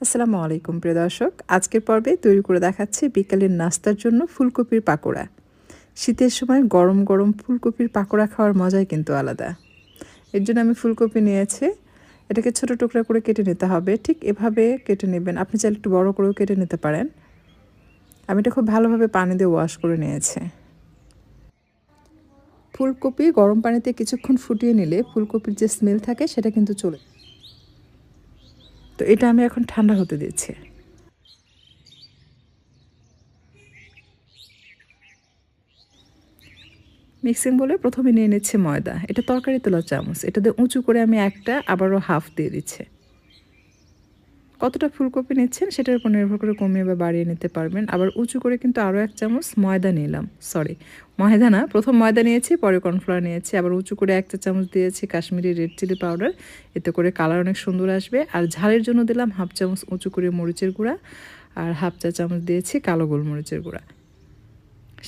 আসসালামু আলাইকুম, প্রিয় দর্শক। আজকের পর্বে তৈরি করে দেখাচ্ছি বিকালের নাস্তার জন্য ফুলকপির পাকোড়া। শীতের সময় গরম গরম ফুলকপির পাকোড়া খাওয়ার মজাই কিন্তু আলাদা। এর জন্য আমি ফুলকপি নিয়েছি। এটাকে ছোট টুকরা করে কেটে নিতে হবে। ঠিক এভাবে কেটে নেবেন। আপনি চাইলে একটু বড় করেও কেটে নিতে পারেন। আমি এটা খুব ভালোভাবে পানি দিয়ে ওয়াশ করে নিয়েছি। ফুলকপি গরম পানিতে কিছুক্ষণ ফুটিয়ে নিলে ফুলকপির যে স্মেল থাকে সেটা কিন্তু চলে তো এটা আমি এখন ঠান্ডা হতে দিচ্ছি। মিক্সিং বলে প্রথমে নিয়ে নিচ্ছে ময়দা। এটা তরকারি তোলা চামচ। এটাতে উঁচু করে আমি একটা, আবারও হাফ দিয়ে দিচ্ছি। কতটা ফুলকপি নিচ্ছেন সেটার উপর নির্ভর করে কমিয়ে বা বাড়িয়ে নিতে পারবেন। আবার উঁচু করে কিন্তু আরও এক চামচ ময়দা নিলাম সরি ময়দা না, প্রথম ময়দা নিয়েছি, পরে কর্নফ্লাওয়ার নিয়েছি, আবার উঁচু করে এক চা চামচ দিয়েছি কাশ্মীরি রেড চিলি পাউডার। এতে করে কালার অনেক সুন্দর আসবে। আর ঝালের জন্য দিলাম হাফ চামচ উঁচু করে মরিচের গুঁড়া, আর হাফ চা চামচ দিয়েছি কালো গোলমরিচের গুঁড়া।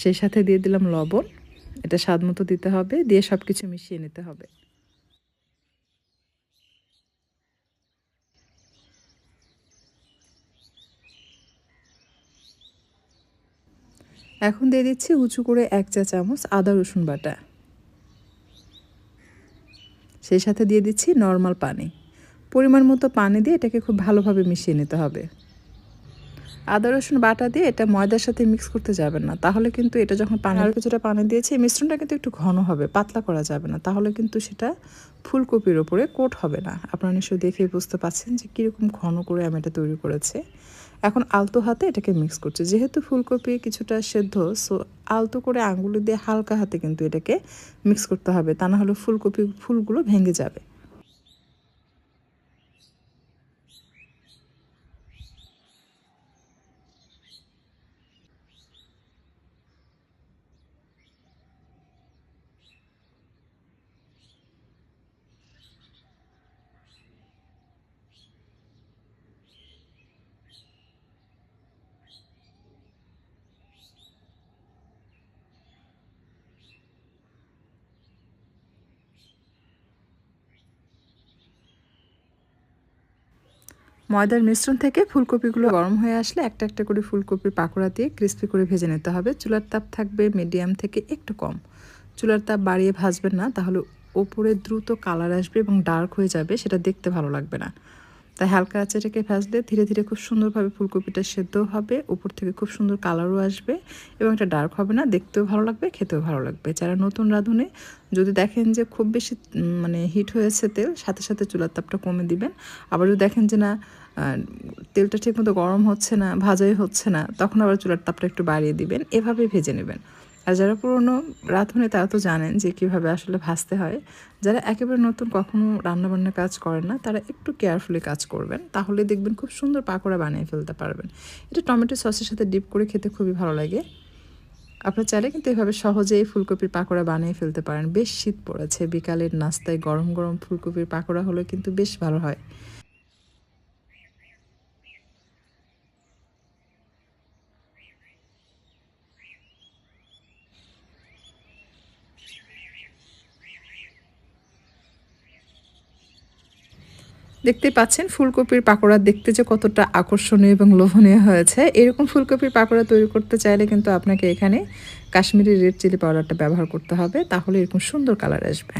সেই সাথে দিয়ে দিলাম লবণ, এটা স্বাদ মতো দিতে হবে, দিয়ে সব কিছু মিশিয়ে নিতে হবে। এখন দিয়ে দিচ্ছি উঁচু করে এক চা চামচ আদা রসুন বাটা। সেই সাথে দিয়ে দিচ্ছি নর্মাল পানি। পরিমাণ মতো পানি দিয়ে এটাকে খুব ভালোভাবে মিশিয়ে নিতে হবে। আদা রসুন বাটা দিয়ে এটা ময়দার সাথে মিক্স করতে যাবেন না। তাহলে কিন্তু এটা যখন পানি আর কিছুটা পানি দিয়েছি মিশ্রণটা কিন্তু একটু ঘন হবে পাতলা করা যাবে না। তাহলে কিন্তু সেটা ফুলকপির ওপরে কোট হবে না। আপনারা নিশ্চয়ই দেখেই বুঝতে পারছেন যে কীরকম ঘন করে আমি এটা তৈরি করেছি। এখন আলতো হাতে এটাকে মিক্স করছে। যেহেতু ফুলকপি কিছুটা সেদ্ধ সো আলতো করে আঙুলি দিয়ে হালকা হাতে কিন্তু এটাকে মিক্স করতে হবে। তা না হলে ফুলকপি ফুলগুলো ভেঙে যাবে। ময়দার মিশ্রণ থেকে ফুলকপিগুলো গরম হয়ে আসলে একটা একটা করে ফুলকপির পাকোড়া দিয়ে ক্রিস্পি করে ভেজে নিতে হবে। চুলার তাপ থাকবে মিডিয়াম থেকে একটু কম। চুলার তাপ বাড়িয়ে ভাজবেন না, তাহলে ওপরে দ্রুত কালার আসবে এবং ডার্ক হয়ে যাবে, সেটা দেখতে ভালো লাগবে না। তাই হালকা আছে এটাকে ভাজলে ধীরে ধীরে খুব সুন্দরভাবে ফুলকপিটা সেদ্ধ হবে, উপর থেকে খুব সুন্দর কালারও আসবে এবং এটা ডার্ক হবে না, দেখতেও ভালো লাগবে, খেতেও ভালো লাগবে। যারা নতুন রাঁধুনে, যদি দেখেন যে খুব বেশি মানে হিট হয়েছে তেল, সাথে সাথে চুলার তাপটা কমে দিবেন। আবার যদি দেখেন যে না তেলটা ঠিকমতো গরম হচ্ছে না, ভাজাই হচ্ছে না, তখন আবার চুলার তাপটা একটু বাড়িয়ে দিবেন এভাবে ভেজে নেবেন। আর যারা পুরনো রাঁধুনি তারা তো জানেন যে কীভাবে আসলে ভাজতে হয়। যারা একেবারে নতুন কখনো রান্নাবান্নার কাজ করেন না, তারা একটু কেয়ারফুলি কাজ করবেন, তাহলে দেখবেন খুব সুন্দর পাকোড়া বানিয়ে ফেলতে পারবেন। এটা টমেটো সসের সাথে ডিপ করে খেতে খুবই ভালো লাগে। আপনার চাইলে কিন্তু এভাবে সহজেই ফুলকপির পাকোড়া বানিয়ে ফেলতে পারেন। বেশ শীত পড়েছে, বিকালের নাস্তায় গরম গরম ফুলকপির পাকোড়া হলে কিন্তু বেশ ভালো হয়। দেখতে পাচ্ছেন, ফুলকপির পাকোড়া দেখতে যে কতটা আকর্ষণীয় এবং লোভনীয় হয়েছে। এরকম ফুলকপির পাকোড়া তৈরি করতে চাইলে কিন্তু আপনাকে এখানে কাশ্মীরি রেড চিলি পাউডারটা ব্যবহার করতে হবে, তাহলে এরকম সুন্দর কালার আসবে।